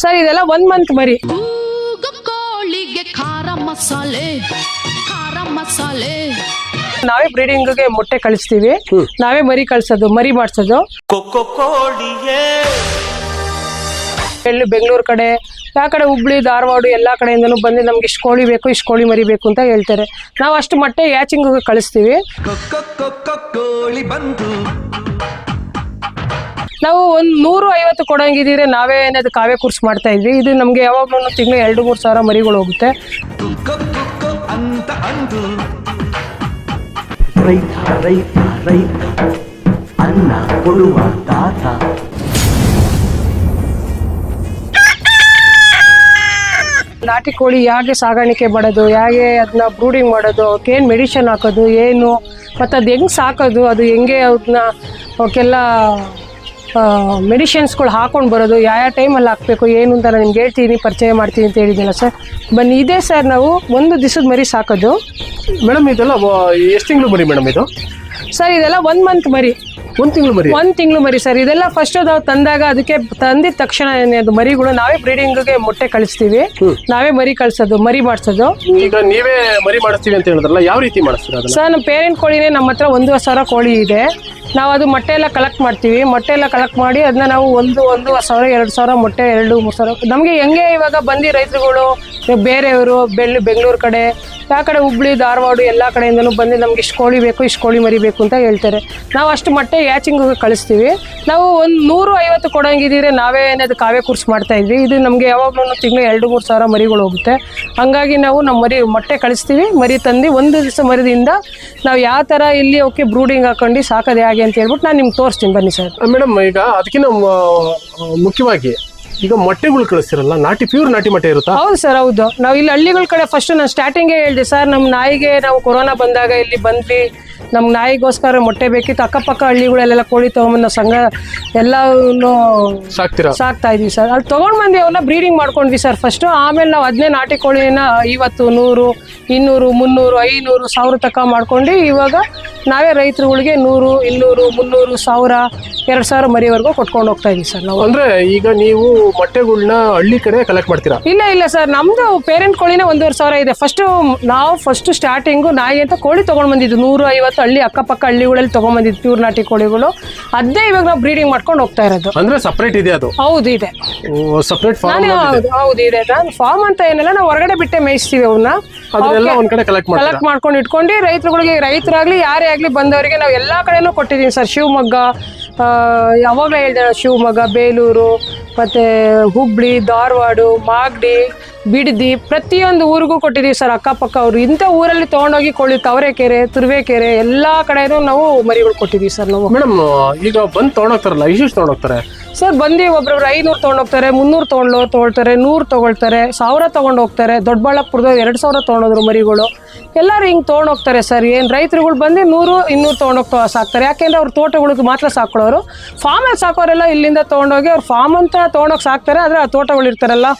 Sir ಇದೆಲ್ಲ one month ಮರಿ ಕೋಳಿಗೆ ಖಾರ ಮಸಾಲೆ ಖಾರ ಮಸಾಲೆ. ನಾವೇ ಬ್ರೀಡಿಂಗ್ಗೆ ಮೊಟ್ಟೆ ಕಳಿಸ್ತೀವಿ. ನಾವೇ ಮರಿ ಕಳ್ಸೋದು ಮರಿ ಮಾಡಿಸೋದು. ಕೊಕ್ಕೊ ಕೋಳಿಗೆ ಎಲ್ಲಿ ಬೆಂಗಳೂರು ಕಡೆ ಆ ಕಡೆ ಹುಬ್ಳಿ ಧಾರವಾಡ ಎಲ್ಲ ಕಡೆಯಿಂದನು ಬಂದು ನಮ್ಗೆ ಇಷ್ಟು ಕೋಳಿ ಬೇಕು ಇಷ್ಟು ಕೋಳಿ ಮರಿ ಬೇಕು ಅಂತ ಹೇಳ್ತಾರೆ. ನಾವು ಅಷ್ಟು ಮೊಟ್ಟೆ ಯಾಚಿಂಗ್ ಕಳಿಸ್ತೀವಿ. ಕೊಕ್ಕೊ ಕೊಕ್ಕೊ ಕೋಳಿ ಬಂತು ನಾವು ಒಂದು ನೂರು ಐವತ್ತು ಕೊಡಂಗಿದ್ರೆ ನಾವೇ ಏನಾದ್ರು ಕಾವೇ ಕುರ್ಸ್ ಮಾಡ್ತಾ ಇದ್ವಿ. ಇದು ನಮಗೆ ಯಾವಾಗಲೂ ತಿಂಗಳು ಎರಡು ಮೂರು ಸಾವಿರ ಮರಿಗಳು ಹೋಗುತ್ತೆ. ರೈತ ರೈತ ರೈತ ಅನ್ನ ಕೊಡುವ ತಾತ ನಾಟಿ ಕೋಳಿ ಹೇಗೆ ಸಾಗಾಣಿಕೆ ಮಾಡೋದು ಹೇಗೆ ಅದನ್ನ ಬ್ರೂಡಿಂಗ್ ಮಾಡೋದು ಅವಕ್ಕೆ ಏನು ಮೆಡಿಷನ್ ಹಾಕೋದು ಏನು ಮತ್ತು ಅದು ಹೆಂಗೆ ಸಾಕೋದು ಅದು ಹೆಂಗೆ ಅದನ್ನ ಅವಕ್ಕೆಲ್ಲ ಮೆಡಿಷನ್ಸ್ಗಳು ಹಾಕೊಂಡು ಬರೋದು ಯಾವ ಯಾವ ಟೈಮಲ್ಲಿ ಹಾಕಬೇಕು ಏನು ಅಂತ ನಾನು ನಿಮ್ಗೆ ಹೇಳ್ತೀನಿ ಪರಿಚಯ ಮಾಡ್ತೀನಿ ಅಂತ ಹೇಳಿದ್ದೀನಲ್ಲ ಸರ್ ಬನ್ನಿ ಇದೇ ಸರ್ ನಾವು ಒಂದು ದಿವಸದ ಮರಿ ಸಾಕೋದು ಮೇಡಮ್ ಇದೆಲ್ಲ ಎಷ್ಟು ತಿಂಗಳು ಮರಿ ಮೇಡಮ್ ಇದು? ಸರ್ ಇದೆಲ್ಲ ಒನ್ ಮಂತ್ ಮರಿ. ಒಂದು ತಿಂಗಳು ಮರಿ? ಒಂದು ತಿಂಗಳು ಮರಿ ಸರ್ ಇದೆಲ್ಲ ಫಸ್ಟ್ ನಾವು ತಂದಾಗ ಅದಕ್ಕೆ ತಂದಿದ ತಕ್ಷಣ ಏನೇ ಅದು ಮರಿಗಳು ನಾವೇ ಬ್ರೀಡಿಂಗ್ಗೆ ಮೊಟ್ಟೆ ಕಳಿಸ್ತೀವಿ. ನಾವೇ ಮರಿ ಕಳಿಸೋದು ಮರಿ ಮಾಡಿಸೋದು. ಈಗ ನೀವೇ ಮರಿ ಮಾಡಿಸ್ತೀವಿ ಅಂತ ಹೇಳಿದ್ರಲ್ಲ ಯಾವ ರೀತಿ ಮಾಡಿಸ್ತೀರಾ ಸರ್ ನಮ್ಮ ಪೇರೆಂಟ್ ಕೋಳಿನೇ ನಮ್ಮ ಹತ್ರ ಒಂದು ಸಾವಿರ ಕೋಳಿ ಇದೆ. ನಾವು ಅದು ಮೊಟ್ಟೆ ಎಲ್ಲ ಕಲೆಕ್ಟ್ ಮಾಡ್ತೀವಿ. ಮೊಟ್ಟೆ ಎಲ್ಲ ಕಲೆಕ್ಟ್ ಮಾಡಿ ಅದನ್ನ ನಾವು ಒಂದು ಒಂದೂವರೆ ಸಾವಿರ, ಎರಡು ಸಾವಿರ ಮೊಟ್ಟೆ, ಎರಡು, ಮೂರು ಸಾವಿರ. ನಮಗೆ ಹೆಂಗೆ ಇವಾಗ ಬಂದು ರೈತರುಗಳು, ಬೇರೆಯವರು, ಬೆಳ್ಳಿ, ಬೆಂಗಳೂರು ಕಡೆ ಯಾವ ಕಡೆ ಹುಬ್ಳಿ, ಧಾರವಾಡ ಎಲ್ಲ ಕಡೆಯಿಂದಲೂ ಬಂದು ನಮ್ಗೆ ಇಷ್ಟು ಕೋಳಿ ಬೇಕು, ಇಷ್ಟು ಕೋಳಿ ಮರಿಬೇಕು ಅಂತ ಹೇಳ್ತಾರೆ. ನಾವು ಅಷ್ಟು ಮೊಟ್ಟೆ ಯಾಚಿಂಗ್ ಕಳಿಸ್ತೀವಿ. ನಾವು ಒಂದು ನೂರು ಐವತ್ತು ಕೊಡೋಂಗಿದ್ದೀರಿ ನಾವೇ ಏನಾದ್ರು ಕಾವೇ ಕುರ್ಸ್ ಮಾಡ್ತಾ ಇದ್ವಿ. ಇದು ನಮಗೆ ಯಾವಾಗಲೂ ತಿಂಗಳು ಎರಡು, ಮೂರು ಸಾವಿರ ಮರಿಗಳು ಹೋಗುತ್ತೆ. ಹಂಗಾಗಿ ನಾವು ನಮ್ಮ ಮರಿ, ಮೊಟ್ಟೆ ಕಳಿಸ್ತೀವಿ. ಮರಿ ತಂದು ಒಂದು ದಿವಸ ಮರಿದಿಂದ ನಾವು ಯಾವ ಥರ ಇಲ್ಲಿ ಅವಕ್ಕೆ ಬ್ರೂಡಿಂಗ್ ಹಾಕೊಂಡು ಸಾಕೋದು ಹೇಗೆ ಅಂತ ಹೇಳ್ಬಿಟ್ಟು ನಾನು ನಿಮ್ಗೆ ತೋರಿಸ್ತೀನಿ. ಬನ್ನಿ ಸರ್. ಮೇಡಮ್ ಈಗ ಅದಕ್ಕಿಂತ ಮುಖ್ಯವಾಗಿ ಈಗ ಮೊಟ್ಟೆಗಳು ಕಳಿಸ್ತಿರಲ್ಲ ನಾಟಿ ಪ್ಯೂರ್ ನಾಟಿ ಮೊಟ್ಟೆ ಇರುತ್ತಾ? ಹೌದು ಸರ್ ಹೌದು. ನಾವು ಇಲ್ಲಿ ಹಳ್ಳಿಗಳ ಕಡೆ ಫಸ್ಟ್ ನಾನು ಸ್ಟಾರ್ಟಿಂಗೇ ಹೇಳಿದೆ ಸರ್ ನಮ್ಮ ನಾಯಿಗೆ ನಾವು ಕೊರೋನಾ ಬಂದಾಗ ಇಲ್ಲಿ ಬಂದ್ವಿ. ನಮ್ಮ ನಾಯಿಗೋಸ್ಕರ ಮೊಟ್ಟೆ ಬೇಕಿತ್ತು. ಅಕ್ಕಪಕ್ಕ ಹಳ್ಳಿಗಳಲ್ಲೆಲ್ಲ ಕೋಳಿ ತೊಗೊಂಬಂದು ನಾವು ಸಂಘ ಎಲ್ಲವನ್ನು ಸಾಕ್ತಿರ? ಸಾಕ್ತಾ ಇದ್ವಿ ಸರ್. ಅಲ್ಲಿ ತೊಗೊಂಡು ಬಂದು ಅವನ್ನ ಬ್ರೀಡಿಂಗ್ ಮಾಡ್ಕೊಂಡ್ವಿ ಸರ್ ಫಸ್ಟು ಆಮೇಲೆ ನಾವು ಅದನ್ನೇ ನಾಟಿ ಕೋಳಿನ ಐವತ್ತು ನೂರು ಇನ್ನೂರು ಮುನ್ನೂರು ಐನೂರು ಸಾವಿರ ತಕ್ಕ ಮಾಡ್ಕೊಂಡು ಇವಾಗ ನಾವೇ ರೈತರುಗಳಿಗೆ ನೂರು ಇನ್ನೂರು ಮುನ್ನೂರು ಸಾವಿರ ಎರಡು ಸಾವಿರ ಮರಿವರೆಗೂ ಕೊಟ್ಕೊಂಡು ಹೋಗ್ತಾ ಇದೀವಿ ಸರ್ ನಾವು. ಅಂದ್ರೆ ಈಗ ನೀವು ಮೊಟ್ಟೆಗಳನ್ನ ಹಳ್ಳಿ ಕಡೆ ಕಲೆಕ್ಟ್ ಮಾಡ್ತೀರಾ? ಇಲ್ಲ ಇಲ್ಲ ಸರ್ ನಮ್ದು ಪೇರೆಂಟ್ ಕೋಳಿನೇ ಒಂದೂವರೆ ಸಾವಿರ ಇದೆ. ಫಸ್ಟ್ ನಾವು ಫಸ್ಟ್ ಸ್ಟಾರ್ಟಿಂಗು ನಾಯಿ ಅಂತ ಕೋಳಿ ತೊಗೊಂಡು ಬಂದಿದ್ದು. ನೂರು ಐವತ್ತು ಹಳ್ಳಿ ಅಕ್ಕಪಕ್ಕ ಹಳ್ಳಿಗಳಲ್ಲಿ ತೊಗೊಂಬಂದಿದ್ದು ಪ್ಯೂರ್ ನಾಟಿ ಕೋಳಿಗಳು. ಅದೇ ಇವಾಗ ನಾವು ಬ್ರೀಡಿಂಗ್ ಮಾಡ್ಕೊಂಡು ಹೋಗ್ತಾ ಇರೋದು. ಅಂದ್ರೆ ಸಪ್ರೇಟ್ ಇದೆ ಅದು? ಹೌದು ಇದೆ. ಸಪ್ರೇಟ್ ಫಾರ್ಮ್ ನಾನು ಹೌದು ಹೌದು ಇದೆ. ನಾನು ಫಾರ್ಮ್ ಅಂತ ಏನಿಲ್ಲ ನಾವು ಹೊರಗಡೆ ಬಿಟ್ಟೆ ಮೇಯಿಸ್ತೀವಿ ಅವನ್ನ ಅದನ್ನೆಲ್ಲ ಒಂದ್ ಕಡೆ ಕಲೆಕ್ಟ್ ಮಾಡ್ತೀರಾ? ಕಲೆಕ್ಟ್ ಮಾಡ್ಕೊಂಡು ಇಟ್ಕೊಂಡು ರೈತರುಗಳಿಗೆ ರೈತರಾಗ್ಲಿ ಯಾರೇ ಆಗ್ಲಿ ಬಂದವರಿಗೆ ನಾವು ಎಲ್ಲಾ ಕಡೆನೂ ಕೊಟ್ಟಿದ್ದೀವಿ ಸರ್. ಶಿವಮೊಗ್ಗ ಯಾವಾಗಲೂ ಹೇಳಿದೆ ಶಿವಮೊಗ್ಗ ಬೇಲೂರು ಮತ್ತೆ ಹುಬ್ಳಿ ಧಾರವಾಡ ಮಾಗಡಿ ಬಿಡದಿ ಪ್ರತಿಯೊಂದು ಊರಿಗೂ ಕೊಟ್ಟಿದ್ದೀವಿ ಸರ್ ಅಕ್ಕಪಕ್ಕ ಅವರು. ಇಂಥ ಊರಲ್ಲಿ ತೊಗೊಂಡೋಗಿ ಕೊಳ್ಳಿ ತವರೆಕೆರೆ ತುರುವೇಕೆರೆ ಎಲ್ಲಾ ಕಡೆನೂ ನಾವು ಮರಿಗಳು ಕೊಟ್ಟಿದ್ದೀವಿ ಸರ್ ನಾವು. ಮೇಡಮ್ ಈಗ ಬಂದು ತಗೊಂಡೋಗ್ತಾರಲ್ಲ ಎಷ್ಟು ತೊಗೊಂಡೋಗ್ತಾರೆ? ಸರ್ ಬಂದು ಒಬ್ಬೊಬ್ರು ಐನೂರು ತೊಗೊಂಡೋಗ್ತಾರೆ ಮುನ್ನೂರು ತೊಗೊಂಡು ತೊಗೊಳ್ತಾರೆ ನೂರು ತೊಗೊಳ್ತಾರೆ ಸಾವಿರ ತೊಗೊಂಡು ಹೋಗ್ತಾರೆ ದೊಡ್ಡಬಳ್ಳಾಪುರದ ಎರಡು ಸಾವಿರ ತೊಗೊಂಡೋದ್ರು ಮರಿಗಳು. ಎಲ್ಲರೂ ಹಿಂಗೆ ತೊಗೊಂಡೋಗ್ತಾರೆ ಸರ್. ಏನು ರೈತರುಗಳು ಬಂದು ನೂರು, ಇನ್ನೂರು ತೊಗೊಂಡೋಗ್ತಾ ಸಾಕ್ತಾರೆ. ಯಾಕೆಂದರೆ ಅವ್ರ ತೋಟಗಳಿಗೆ ಮಾತ್ರ ಸಾಕೊಳ್ಳೋರು ಫಾರ್ಮಲ್ಲಿ ಸಾಕೋರೆಲ್ಲ ಇಲ್ಲಿಂದ ತೊಗೊಂಡೋಗಿ ಅವ್ರು ಫಾರ್ಮ್ ಅಂತ ತೊಗೊಂಡೋಗಿ ಸಾಕ್ತಾರೆ, ಆದರೆ ಆ ತೋಟಗಳು ಇರ್ತಾರಲ್ಲ.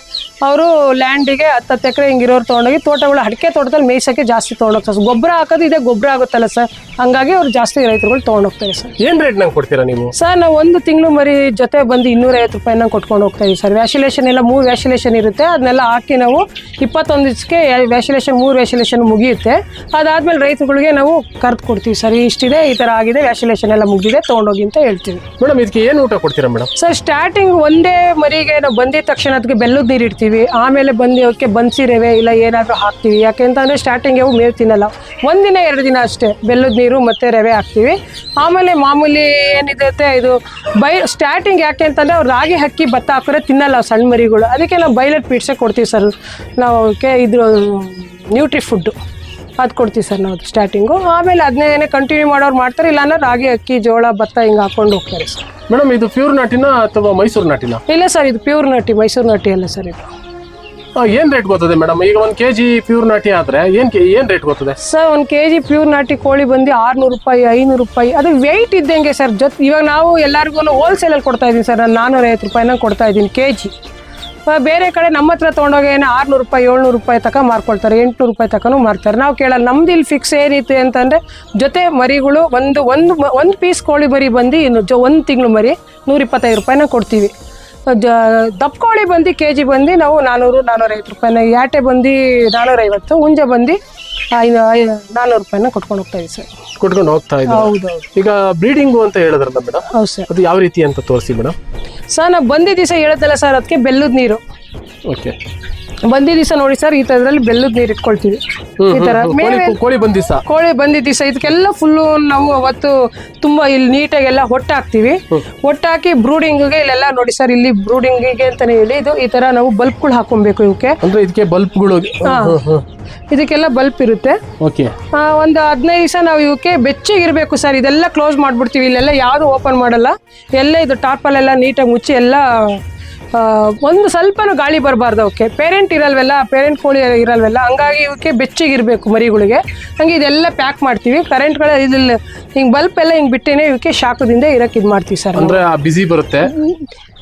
ಅವರು ಲ್ಯಾಂಡಿಗೆ ಹತ್ತತ್ತು ಎಕರೆ ಹಿಂಗಿರೋರು ತೊಗೊಂಡೋಗಿ ತೋಟಗಳು ಅಡಿಕೆ ತೋಟದಲ್ಲಿ ಮೇಯ್ಸೋಕ್ಕೆ ಜಾಸ್ತಿ ತೊಗೊಂಡೋಗ್ತಾರೆ ಸರ್. ಗೊಬ್ಬರ ಹಾಕೋದು ಇದೇ ಗೊಬ್ಬರ ಆಗುತ್ತಲ್ಲ ಸರ್? ಹಂಗಾಗಿ ಅವ್ರು ಜಾಸ್ತಿ ರೈತರುಗಳು ತೊಗೊಂಡೋಗ್ತಾರೆ ಸರ್. ಏನ್ ರೇಟ್ ನಂಗೆ ಕೊಡ್ತೀರಾ ನೀವು? ಸರ್ ನಾವು ಒಂದು ತಿಂಗಳು ಮರಿ ಜೊತೆ ಬಂದು ಇನ್ನೂರೈವತ್ತು ರೂಪಾಯಿನ ಕೊಟ್ಕೊಂಡು ಹೋಗ್ತಾ ಇದೀವಿ ಸರ್. ವ್ಯಾಸಿಲೇಷನ್ ಎಲ್ಲ ಮೂರು ವ್ಯಾಸಿಲೇಷನ್ ಇರುತ್ತೆ. ಅದನ್ನೆಲ್ಲ ಹಾಕಿ ನಾವು ಇಪ್ಪತ್ತೊಂದು ದಿವಸಕ್ಕೆ ವ್ಯಾಸಿಲೇಷನ್ ಮೂರು ವ್ಯಾಸಿಲೇಷನ್ ಮುಗಿಯುತ್ತೆ. ಅದಾದ್ಮೇಲೆ ರೈತರುಗಳಿಗೆ ನಾವು ಕರೆದು ಕೊಡ್ತೀವಿ ಸರ್. ಇಷ್ಟಿದೆ ಈ ಥರ ಆಗಿದೆ ವ್ಯಾಸಿಲೇಷನ್ ಎಲ್ಲ ಮುಗಿದಿದೆ ತೊಗೊಂಡೋಗಿ ಅಂತ ಹೇಳ್ತೀವಿ. ಮೇಡಮ್ ಇದಕ್ಕೆ ಏನು ಊಟ ಕೊಡ್ತೀರಾ ಮೇಡಮ್? ಸರ್ ಸ್ಟಾರ್ಟಿಂಗ್ ಒಂದೇ ಮರಿಗೆ ನಾವು ಬಂದಿದ ತಕ್ಷಣ ಅದಕ್ಕೆ ಬೆಲ್ಲದ ನೀರು ಇಡ್ತೀವಿ ಆಮೇಲೆ ಬಂದು ಅವಕ್ಕೆ ಬನ್ಸಿ ರವೆ ಇಲ್ಲ ಏನಾದರೂ ಹಾಕ್ತೀವಿ. ಯಾಕೆಂತಂದರೆ ಸ್ಟಾರ್ಟಿಂಗ್ ಅವು ಮೇವು ತಿನ್ನಲ್ಲ. ಒಂದಿನ, ಎರಡು ದಿನ ಅಷ್ಟೇ ಬೆಲ್ಲದ ನೀರು ಮತ್ತು ರವೆ ಹಾಕ್ತೀವಿ. ಆಮೇಲೆ ಮಾಮೂಲಿ ಏನಿದೆ ಇದು ಬೈ ಸ್ಟಾರ್ಟಿಂಗ್ ಯಾಕೆ ಅಂತಂದರೆ ಅವ್ರು ರಾಗಿ ಹಕ್ಕಿ, ಭತ್ತ ಹಾಕಿದ್ರೆ ತಿನ್ನಲ್ಲ ಸಣ್ಣ ಮರಿಗಳು. ಅದಕ್ಕೆ ನಾವು ಬೈಲೆಟ್ ಪೀಡ್ಸೆ ಕೊಡ್ತೀವಿ ಸರ್. ನಾವು ಅವಕ್ಕೆ ಇದು ನ್ಯೂಟ್ರಿ ಫುಡ್ಡು ಅದು ಕೊಡ್ತೀವಿ ಸರ್ ನಾವು ಸ್ಟಾರ್ಟಿಂಗು ಆಮೇಲೆ ಅದನ್ನೇ ಕಂಟಿನ್ಯೂ ಮಾಡೋರು ಮಾಡ್ತಾರೆ ಇಲ್ಲಾಂದ್ರೆ ರಾಗಿ ಅಕ್ಕಿ ಜೋಳ ಭತ್ತ ಹಿಂಗೆ ಹಾಕೊಂಡು ಹೋಗ್ತಾರೆ ಸರ್. ಮೇಡಮ್ ಇದು ಪ್ಯೂರ್ ನಾಟಿನ ಅಥವಾ ಮೈಸೂರು ನಾಟಿನ? ಇಲ್ಲ ಸರ್ ಇದು ಪ್ಯೂರ್ ನಟಿ ಮೈಸೂರು ನಟಿ ಅಲ್ಲ ಸರ್ ಇದು. ಏನ್ ರೇಟ್ ಗೊತ್ತದೆ ಮೇಡಮ್? ಈಗ ಒಂದ್ ಕೆಜಿ ಪ್ಯೂರ್ ನಾಟಿ ಆದರೆ ಏನ್ ಕೆ- ಏನ್ ರೇಟ್ ಗೊತ್ತದೆ? ಸರ್ ಒಂದು ಕೆ ಜಿ ಪ್ಯೂರ್ ನಾಟಿ ಕೋಳಿ ಬಂದು ಆರುನೂರು ರೂಪಾಯಿ ಐನೂರು ರೂಪಾಯಿ ಅದು ವೆಯ್ಟ್ ಇದ್ದಂಗೆ ಸರ್ ಜೊತೆ ಇವಾಗ ನಾವು ಎಲ್ಲರಿಗೂ ಹೋಲ್ಸೇಲಲ್ಲಿ ಕೊಡ್ತಾ ಇದ್ದೀನಿ ಸರ್ ನಾನು ನಾನ್ನೂರೈವತ್ತು ರೂಪಾಯಿನ ಕೊಡ್ತಾ ಇದ್ದೀನಿ ಕೆ ಜಿ ಬೇರೆ ಕಡೆ ನಮ್ಮ ಹತ್ರ ತೊಗೊಂಡೋಗಿ ಏನೋ ಆರ್ನೂರು ರೂಪಾಯಿ, ಏಳ್ನೂರು ರೂಪಾಯಿ ತಕ ಮಾರ್ಕೊಳ್ತಾರೆ, ಎಂಟ್ನೂರು ರೂಪಾಯಿ ತಕನೂ ಮಾರ್ತಾರೆ. ನಾವು ಕೇಳಲ್ಲ, ನಮ್ದು ಇಲ್ಲಿ ಫಿಕ್ಸ್ ಏನಿತ್ತು ಅಂತಂದರೆ ಜೊತೆ ಮರಿಗಳು ಒಂದು ಒಂದು ಒಂದು ಪೀಸ್ ಕೋಳಿ ಮರಿ ಬಂದು ಇನ್ನು ಜೊ, ಒಂದು ತಿಂಗಳು ಮರಿ ನೂರಿಪ್ಪತ್ತೈದು ರೂಪಾಯಿನ ಕೊಡ್ತೀವಿ. ಜ- ದಪ್ಪ ಕೋಳಿ ಬಂದು ಕೆ ಜಿ ಬಂದು ನಾವು ನಾನ್ನೂರು ನಾನ್ನೂರೈವತ್ತು ರೂಪಾಯಿನ ಯಾಟೆ ಬಂದು ನಾನ್ನೂರೈವತ್ತು ಹುಂಜೆ ಬಂದು ನಾನ್ನೂರು ರೂಪಾಯಿನ ಕೊಟ್ಕೊಂಡು ಹೋಗ್ತಾ ಇದ್ದೀವಿ ಸರ್. ಕೊಟ್ಕೊಂಡು ಹೋಗ್ತಾ ಇದ್ದೀವಿ ಹೌದು ಈಗ ಬ್ರೀಡಿಂಗು ಅಂತ ಹೇಳಿದ್ರಲ್ಲ ಮೇಡಮ್ ಹೌದು ಸರ್. ಅದು ಯಾವ ರೀತಿ ಅಂತ ತೋರಿಸಿ ಮೇಡಮ್? ಸರ್ ನಾವು ಬಂದಿದ್ದೀವಿ ಸರ್ ಹೇಳೋದಲ್ಲ ಸರ್ ಅದಕ್ಕೆ ಬೆಲ್ಲದ ನೀರು. ಓಕೆ. ಬಂದಿದ್ದ ದಿವಸ ನೋಡಿ ಸರ್ ಈ ತರದಲ್ಲಿ ಬೆಲ್ಲದ ನೀರು ಇಟ್ಕೊಳ್ತೀವಿ. ಈ ತರ ಕೋಳಿ ಮೇವೆ ಕೋಳಿ ಬಂದಿಸ ಕೋಳಿ ಬಂದಿದ್ದ ದಿವಸ ಇದಕ್ಕೆಲ್ಲ ಫುಲ್ಲು ನಾವು ಅವತ್ತು ತುಂಬಾ ಇಲ್ಲಿ ನೀಟಾಗೆಲ್ಲ ಹೊಟ್ಟು ಹಾಕ್ತೀವಿ. ಹೊಟ್ಟು ಹಾಕಿ ಬ್ರೂಡಿಂಗ್ಗೆ ಇಲ್ಲೆಲ್ಲ ನೋಡಿ ಸರ್ ಇಲ್ಲಿ ಬ್ರೂಡಿಂಗಿಗೆ ಅಂತಾನೆ ಹೇಳಿ ಇದು ಈ ತರ ನಾವು ಬಲ್ಬ್ಗಳು ಹಾಕೊಬೇಕು ಇವಕ್ಕೆ ಅಂದ್ರೆ ಇದಕ್ಕೆ ಬಲ್ಬ್ಗಳು ಇದಕ್ಕೆಲ್ಲ ಬಲ್ಪ್ ಇರುತ್ತೆ. ಒಂದು ಹದಿನೈದು ದಿವಸ ನಾವು ಇವಕ್ಕೆ ಬೆಚ್ಚಗಿರಬೇಕು ಸರ್ ಇದೆಲ್ಲ ಕ್ಲೋಸ್ ಮಾಡ್ಬಿಡ್ತೀವಿ ಇಲ್ಲೆಲ್ಲ ಯಾರು ಓಪನ್ ಮಾಡಲ್ಲ. ಎಲ್ಲ ಇದು ಟಾಪಲ್ಲೆಲ್ಲ ನೀಟಾಗಿ ಮುಚ್ಚಿ ಎಲ್ಲ ಒಂದು ಸ್ವಲ್ಪನೂ ಗಾಳಿ ಬರಬಾರ್ದು ಅವಕ್ಕೆ. ಪೇರೆಂಟ್ ಇರಲ್ವಲ್ಲ ಪೇರೆಂಟ್ ಕೋಳಿ ಇರಲ್ವಲ್ಲ ಹಂಗಾಗಿ ಇವಕ್ಕೆ ಬೆಚ್ಚಗಿರಬೇಕು ಮರಿಗಳಿಗೆ. ಹಂಗೆ ಇದೆಲ್ಲ ಪ್ಯಾಕ್ ಮಾಡ್ತೀವಿ. ಕರೆಂಟ್ಗಳ ಇದಿಲ್ಲ ಹಿಂಗೆ ಬಲ್ಪ್ ಎಲ್ಲ ಹಿಂಗೆ ಬಿಟ್ಟೇನೆ ಇವಕ್ಕೆ ಶಾಖದಿಂದ ಇರೋಕೆ ಇದು ಮಾಡ್ತೀವಿ ಸರ್ ಅಂದ್ರೆ ಬಿಸಿ ಬರುತ್ತೆ?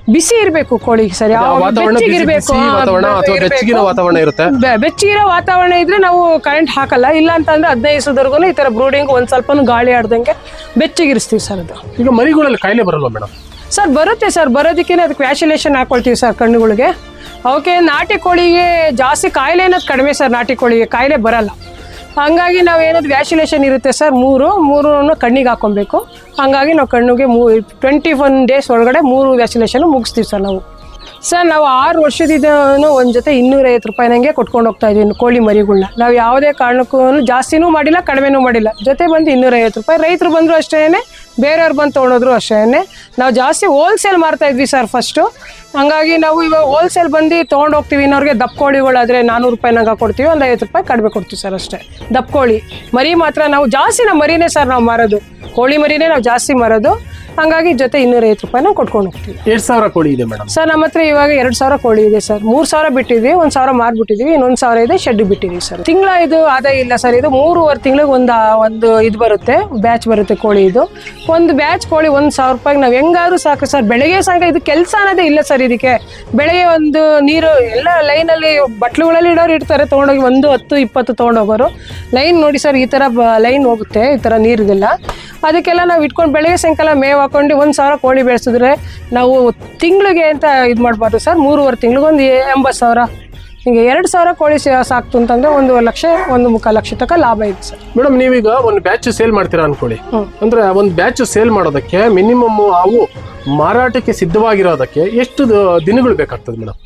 ಬಿಸಿ ಇರಬೇಕು ಕೋಳಿಗೆ ಸರ್ ಬೆಚ್ಚಗಿರ್ಬೇಕು ಬಿಸಿ ವಾತಾವರಣ ಅಥವಾ ಬೆಚ್ಚಗಿನ ವಾತಾವರಣ ಇರುತ್ತೆ? ಬೆ- ಬೆಚ್ಚಗಿರೋ ವಾತಾವರಣ ಇದ್ರೆ ನಾವು ಕರೆಂಟ್ ಹಾಕಲ್ಲ. ಇಲ್ಲ ಅಂತಂದ್ರೆ ಹದಿನೈದು ದಿವಸದವರೆಗೂ ಈ ತರ ಬ್ರೂಡಿಂಗ್ ಒಂದ್ ಸ್ವಲ್ಪ ಗಾಳಿ ಆಡ್ದಂಗೆ ಬೆಚ್ಚಗಿರಿಸ್ತೀವಿ ಸರ್ ಅದು. ಈಗ ಮರಿಗಳಲ್ಲಿ ಕಾಯಿಲೆ ಬರಲ್ವಾ ಮೇಡಮ್ ಸರ್, ಬರುತ್ತೆ ಸರ್ ಬರೋದಕ್ಕೇನೆ ಅದಕ್ಕೆ ವ್ಯಾಕ್ಸಿನೇಷನ್ ಹಾಕೊಳ್ತೀವಿ ಸರ್ ಕಣ್ಣುಗಳಿಗೆ. ಅವಕ್ಕೆ ನಾಟಿ ಕೋಳಿಗೆ ಜಾಸ್ತಿ ಕಾಯಿಲೆ ಅನ್ನೋದು ಕಡಿಮೆ ಸರ್, ನಾಟಿ ಕೋಳಿಗೆ ಕಾಯಿಲೆ ಬರಲ್ಲ. ಹಂಗಾಗಿ ನಾವು ಏನಾದ್ರು ವ್ಯಾಕ್ಸಿನೇಷನ್ ಇರುತ್ತೆ ಸರ್, ಮೂರು ಮೂರು ಕಣ್ಣಿಗೆ ಹಾಕೊಬೇಕು ಹಂಗಾಗಿ ನಾವು ಕಣ್ಣಿಗೆ ಮೂ ಟ್ವೆಂಟಿ ಒನ್ ಡೇಸ್ ಒಳಗಡೆ ಮೂರು ವ್ಯಾಕ್ಸಿನೇಷನ್ ಮುಗಿಸ್ತೀವಿ ಸರ್ ನಾವು. ಸರ್, ನಾವು ಆರು ವರ್ಷದಿಂದ ಒಂದು ಜೊತೆ ಇನ್ನೂರೈವತ್ತು ರೂಪಾಯಿ ನಂಗೆ ಕೊಟ್ಕೊಂಡು ಹೋಗ್ತಾ ಇದ್ದೀವಿ ಕೋಳಿ ಮರಿಗಳನ್ನ ನಾವು ಯಾವುದೇ ಕಾರಣಕ್ಕೂ ಜಾಸ್ತಿನೂ ಮಾಡಿಲ್ಲ, ಕಡಿಮೆನೂ ಮಾಡಿಲ್ಲ. ಜೊತೆ ಬಂದು ಇನ್ನೂರೈವತ್ತು ರೂಪಾಯಿ. ರೈತರು ಬಂದರೂ ಅಷ್ಟೇ ಬೇರೆಯವ್ರು ಬಂದು ತೊಗೊಂಡೋದ್ರು ಅಷ್ಟೇ. ನಾವು ಜಾಸ್ತಿ ಹೋಲ್ಸೇಲ್ ಮಾರ್ತಾ ಇದ್ವಿ ಸರ್ ಫಸ್ಟು ಹಂಗಾಗಿ ನಾವು ಇವಾಗ ಹೋಲ್ಸೇಲ್ ಬಂದು ತೊಗೊಂಡು ಹೋಗ್ತೀವಿ. ಇನ್ನೋರಿಗೆ ದಪ್ಪ ಕೋಳಿಗಳಾದರೆ ನಾನ್ನೂರು ರೂಪಾಯಿನಾಗ ಕೊಡ್ತೀವಿ ಒಂದು ಐವತ್ತು ರೂಪಾಯಿ ಕಡಿಮೆ ಕೊಡ್ತೀವಿ ಸರ್ ಅಷ್ಟೇ. ದಪ್ಪ ಕೋಳಿ ಮರಿ ಮಾತ್ರ ನಾವು ಜಾಸ್ತಿ ನಮ್ಮ ಮರಿನೇ ಸರ್ ನಾವು ಮಾರೋದು. ಕೋಳಿ ಮರಿನೇ ನಾವು ಜಾಸ್ತಿ ಮಾರೋದು. ಹಂಗಾಗಿ ಜೊತೆ ಇನ್ನೂರೈವತ್ತು ರೂಪಾಯಿನ ಕೊಟ್ಕೊಂಡು ಹೋಗ್ತೀವಿ. ಎರಡು ಸಾವಿರ ಕೋಳಿ ಇದೆ ಮೇಡಮ್. ಸರ್ ನಮ್ಮ ಹತ್ರ ಇವಾಗ ಎರಡು ಸಾವಿರ ಕೋಳಿ ಇದೆ ಸರ್. ಮೂರು ಸಾವಿರ ಬಿಟ್ಟಿದ್ವಿ ಒಂದು ಸಾವಿರ ಮಾರ್ಬಿಟ್ಟಿದ್ವಿ ಇನ್ನೊಂದು ಸಾವಿರ ಇದೆ ಶೆಡ್ ಬಿಟ್ಟಿದ್ವಿ ಸರ್. ತಿಂಗಳ ಇದು ಆದಾಯ ಇಲ್ಲ ಸರ್. ಇದು ಮೂರುವರೆ ತಿಂಗಳಿಗೆ ಒಂದು ಒಂದು ಇದು ಬರುತ್ತೆ ಬ್ಯಾಚ್ ಬರುತ್ತೆ ಕೋಳಿ ಇದು. ಒಂದು ಬ್ಯಾಚ್ ಕೋಳಿ ಒಂದು ಸಾವಿರ ರೂಪಾಯಿಗೆ ನಾವು ಹೆಂಗಾದ್ರೂ ಸಾಕು ಸರ್. ಬೆಳಗ್ಗೆ ಸಾಕ ಇದು ಕೆಲಸ ಅನ್ನೋದೇ ಇಲ್ಲ ಸರ್ ಇದಕ್ಕೆ ಬೆಳಗ್ಗೆ ಒಂದು ನೀರು ಎಲ್ಲ ಲೈನಲ್ಲಿ ಬಟ್ಲುಗಳಲ್ಲಿ ಇಡೋರು ಇರ್ತಾರೆ ತೊಗೊಂಡೋಗಿ ಒಂದು ಹತ್ತು ಇಪ್ಪತ್ತು ತೊಗೊಂಡೋಗೋರು. ಲೈನ್ ನೋಡಿ ಸರ್ ಈ ಥರ ಲೈನ್ ಹೋಗುತ್ತೆ ಈ ಥರ ನೀರಿಗೆಲ್ಲ ಅದಕ್ಕೆಲ್ಲ ನಾವು ಇಟ್ಕೊಂಡು ಬೆಳಗ್ಗೆ ಸಾಯಂಕಾಲ ಮೇವು ಹಾಕೊಂಡು ಒಂದು ಸಾವಿರ ಕೋಳಿ ಬೆಳೆಸಿದ್ರೆ ನಾವು ತಿಂಗಳಿಗೆ ಅಂತ ಇದು ಮಾಡಬಾರ್ದು ಸರ್ ಮೂರುವರೆ ತಿಂಗಳಿಗೆ ಒಂದು ಎಂಬತ್ತು ಸಾವಿರ. ಹಿಂಗೆ ಎರಡು ಸಾವಿರ ಕೋಳಿ ಸಾಕ್ತು ಅಂತಂದ್ರೆ ಒಂದು ಲಕ್ಷ ಒಂದು ಮುಖ ಲಕ್ಷ ತನಕ ಲಾಭ ಇದೆ ಸರ್ ಮೇಡಮ್ ನೀವೀಗ ಒಂದು ಬ್ಯಾಚ್ ಸೇಲ್ ಮಾಡ್ತೀರಾ ಅನ್ಕೊಳ್ಳಿ. ಅಂದ್ರೆ ಒಂದು ಬ್ಯಾಚ್ ಸೇಲ್ ಮಾಡೋದಕ್ಕೆ ಮಿನಿಮಮ್ ಅವು ಮಾರಾಟಕ್ಕೆ ಸಿದ್ಧವಾಗಿರೋದಕ್ಕೆ ಎಷ್ಟು ದಿನಗಳು ಬೇಕಾಗ್ತದೆ ಮೇಡಮ್?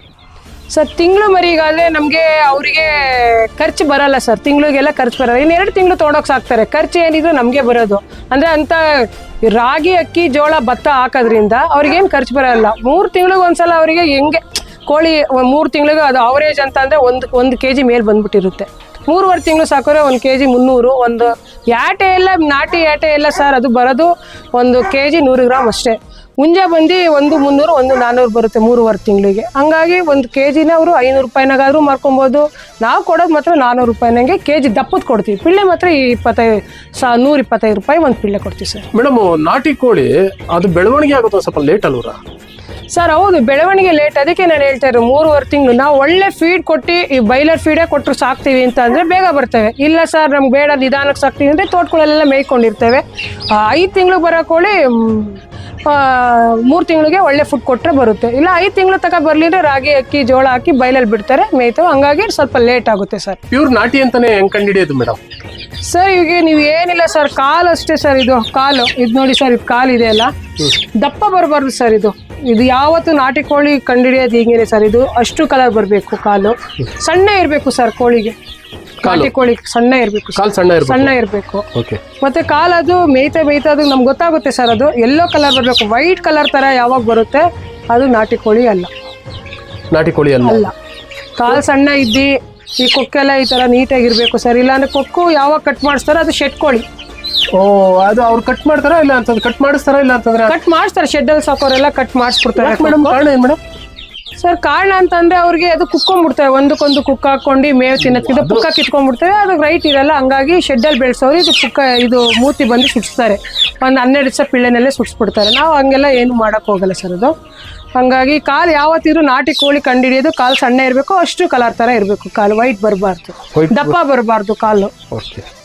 ಸರ್, ತಿಂಗಳು ಮರಿಗಾದ್ರೆ ನಮಗೆ ಅವರಿಗೆ ಖರ್ಚು ಬರಲ್ಲ ಸರ್. ತಿಂಗಳಿಗೆಲ್ಲ ಖರ್ಚು ಬರಲ್ಲ. ಇನ್ನು ಎರಡು ತಿಂಗಳು ತೊಗೊಂಡೋಗಿ ಸಾಕ್ತಾರೆ. ಖರ್ಚು ಏನಿದ್ರು ನಮಗೆ ಬರೋದು. ಅಂದರೆ ಅಂತ ರಾಗಿ, ಅಕ್ಕಿ, ಜೋಳ, ಭತ್ತ ಹಾಕೋದ್ರಿಂದ ಅವ್ರಿಗೇನು ಖರ್ಚು ಬರಲ್ಲ. ಮೂರು ತಿಂಗಳಿಗೆ ಒಂದ್ಸಲ ಅವರಿಗೆ ಹೆಂಗೆ ಕೋಳಿ ಮೂರು ತಿಂಗಳಿಗೆ ಅದು ಅವರೇಜ್ ಅಂತ ಅಂದರೆ ಒಂದು ಒಂದು ಕೆ ಜಿ ಮೇಲೆ ಬಂದ್ಬಿಟ್ಟಿರುತ್ತೆ. ಮೂರುವರೆ ತಿಂಗಳು ಸಾಕಿದ್ರೆ ಒಂದು ಕೆ ಜಿ ಮುನ್ನೂರು, ಒಂದು ಯಾಟೆ ಎಲ್ಲ ನಾಟಿ ಯಾಟೆ ಎಲ್ಲ ಸರ್ ಅದು ಬರೋದು ಒಂದು ಕೆ ಜಿ ನೂರು ಗ್ರಾಮ್ ಅಷ್ಟೇ. ಮುಂಜ ಬಂದು ಒಂದು ಮುನ್ನೂರು ಒಂದು ನಾನ್ನೂರು ಬರುತ್ತೆ ಮೂರುವರೆ ತಿಂಗಳಿಗೆ. ಹಂಗಾಗಿ ಒಂದು ಕೆ ಜಿನ ಅವರು ಐನೂರು ರೂಪಾಯಿನಾಗಾದ್ರೂ ಮಾರ್ಕೊಬೋದು. ನಾವು ಕೊಡೋದು ಮಾತ್ರ ನಾನ್ನೂರು ರೂಪಾಯಿನಂಗೆ ಕೆ ಜಿ ದಪ್ಪದ ಕೊಡ್ತೀವಿ. ಪಿಳ್ಳೆ ಮಾತ್ರ ಈ ಇಪ್ಪತ್ತೈದು ಸಾ ನೂರ ಇಪ್ಪತ್ತೈದು ರೂಪಾಯಿ ಒಂದು ಪಿಳ್ಳೆ ಕೊಡ್ತೀವಿ ಸರ್. ಮೇಡಮ್ ನಾಟಿ ಕೋಳಿ ಅದು ಬೆಳವಣಿಗೆ ಆಗುತ್ತೆ ಸ್ವಲ್ಪ ಲೇಟ್ ಅಲ್ವರ? ಸರ್ ಹೌದು ಬೆಳವಣಿಗೆ ಲೇಟ್ ಅದಕ್ಕೆ ನಾನು ಹೇಳ್ತಾ ಇರೋದು ಮೂರುವರೆ ತಿಂಗಳು. ನಾವು ಒಳ್ಳೆ ಫೀಡ್ ಕೊಟ್ಟು ಈ ಬೈಲರ್ ಫೀಡೇ ಕೊಟ್ಟರು ಸಾಕ್ತೀವಿ ಅಂತ ಅಂದರೆ ಬೇಗ ಬರ್ತೇವೆ. ಇಲ್ಲ ಸರ್ ನಮ್ಗೆ ಬೇಡ ನಿಧಾನಕ್ಕೆ ಸಾಕ್ತೀವಿ ಅಂದರೆ ತೋಟಗಳೆಲ್ಲ ಮೇಯ್ಕೊಂಡಿರ್ತೇವೆ. ಐದು ತಿಂಗಳು ಬರೋ ಕೋಳಿ ಮೂರು ತಿಂಗಳಿಗೆ ಒಳ್ಳೆ ಫುಡ್ ಕೊಟ್ಟರೆ ಬರುತ್ತೆ. ಇಲ್ಲ ಐದು ತಿಂಗಳು ತನಕ ಬರಲಿ ಅಂದರೆ ರಾಗಿ ಅಕ್ಕಿ ಜೋಳ ಹಾಕಿ ಬಯಲಲ್ಲಿ ಬಿಡ್ತಾರೆ ಮೇಯ್ತವೆ ಹಂಗಾಗಿ ಸ್ವಲ್ಪ ಲೇಟ್ ಆಗುತ್ತೆ ಸರ್ ಪ್ಯೂರ್ ನಾಟಿ ಅಂತಾನೆ ಹೆಂಗ್ ಕಂಡಿಡಿಯೋದು ಮೇಡಮ್ ಸರ್ ಇವಾಗ ನೀವು ಏನಿಲ್ಲ ಸರ್ ಕಾಲು ಅಷ್ಟೇ ಸರ್ ಇದು. ಕಾಲು ಇದು ನೋಡಿ ಸರ್ ಇದು ಕಾಲು ಇದೆ ಅಲ್ಲ. ದಪ್ಪ ಬರಬಾರ್ದು ಸರ್ ಇದು. ಇದು ಯಾವತ್ತು ನಾಟಿ ಕೋಳಿ ಕಂಡಿಡಿಯೋದು ಹೀಗೇನೆ ಸರ್ ಇದು ಅಷ್ಟು ಕಲರ್ ಬರಬೇಕು ಕಾಲು. ಸಣ್ಣ ಇರಬೇಕು ಸರ್ ಕೋಳಿಗೆ. ನಾಟಿ ಕೋಳಿ ಸಣ್ಣ ಇರಬೇಕು ಕಾಲು ಸಣ್ಣ ಇರ್ಬೇಕು. ಸಣ್ಣ ಇರಬೇಕು. ಓಕೆ. ಮತ್ತೆ ಕಾಲು ಅದು ಮೇಯ್ತಾ ಮೇಯ್ತಾ ಅದು ನಮ್ಗೆ ಗೊತ್ತಾಗುತ್ತೆ ಸರ್ ಅದು. ಎಲ್ಲೋ ಕಲರ್ ಬರಬೇಕು. ವೈಟ್ ಕಲರ್ ತರ ಯಾವಾಗ ಬರುತ್ತೆ ಅದು ನಾಟಿ ಕೋಳಿ ಅಲ್ಲ. ನಾಟಿ ಕೋಳಿ ಅಲ್ಲ. ಅಲ್ಲ. ಕಾಲು ಸಣ್ಣ ಇದ್ದಿ ಈ ಕೊಕ್ಕೆಲ್ಲ ಈ ಥರ ನೀಟಾಗಿರ್ಬೇಕು ಸರ್. ಇಲ್ಲಾಂದ್ರೆ ಕೊಕ್ಕು ಯಾವಾಗ ಕಟ್ ಮಾಡಿಸ್ತಾರೋ ಅದು ಶೆಡ್ ಕೋಳಿ. ಓ ಅದು ಅವ್ರು ಕಟ್ ಮಾಡ್ತಾರಾ ಇಲ್ಲ ಅಂತಂದ್ರೆ ಕಟ್ ಮಾಡಿಸ್ತಾರಾ ಇಲ್ಲ ಅಂತಂದ್ರೆ ಕಟ್ ಮಾಡಿಸ್ತಾರೆ. ಶೆಡ್ಡಲ್ಲಿ ಸಾಕೋರೆಲ್ಲ ಕಟ್ ಮಾಡಿಸ್ಬಿಡ್ತಾರೆ ಮೇಡಮ್ ಕಾರಣ ಏನು ಮೇಡಮ್ ಸರ್ ಕಾರಣ ಅಂತಂದ್ರೆ ಅವ್ರಿಗೆ ಅದು ಕುಕ್ಕೊಂಡ್ಬಿಡ್ತವೆ. ಒಂದಕ್ಕೊಂದು ಕುಕ್ಕ ಹಾಕೊಂಡು ಮೇವು ತಿನ್ನೋದ್ಕಿಂತ ಪುಕ್ಕ ಕಿತ್ಕೊಂಡ್ಬಿಡ್ತವೆ. ಅದು ರೈಟ್ ಇರಲ್ಲ. ಹಂಗಾಗಿ ಶೆಡ್ಡಲ್ಲಿ ಬೆಳೆಸೋರು ಇದು ಪುಕ್ಕ ಇದು ಮೂತಿ ಬಂದು ಸುಡಿಸ್ತಾರೆ. ಒಂದು ಹನ್ನೆರಡು ದಿವಸ ಪಿಳ್ಳೆನಲ್ಲೇ ಸುಡಿಸ್ಬಿಡ್ತಾರೆ. ನಾವು ಹಂಗೆಲ್ಲ ಏನು ಮಾಡೋಕೆ ಹೋಗಲ್ಲ ಸರ್ ಅದು. ಹಂಗಾಗಿ ಕಾಲು ಯಾವತ್ತಿದ್ರು ನಾಟಿ ಕೋಳಿ ಕಂಡಿಡಿಯೋದು ಕಾಲು ಸಣ್ಣ ಇರಬೇಕು ಅಷ್ಟು ಕಲರ್ ಥರ ಇರಬೇಕು. ಕಾಲು ವೈಟ್ ಬರಬಾರ್ದು. ದಪ್ಪ ಬರಬಾರ್ದು ಕಾಲು. ಓಕೆ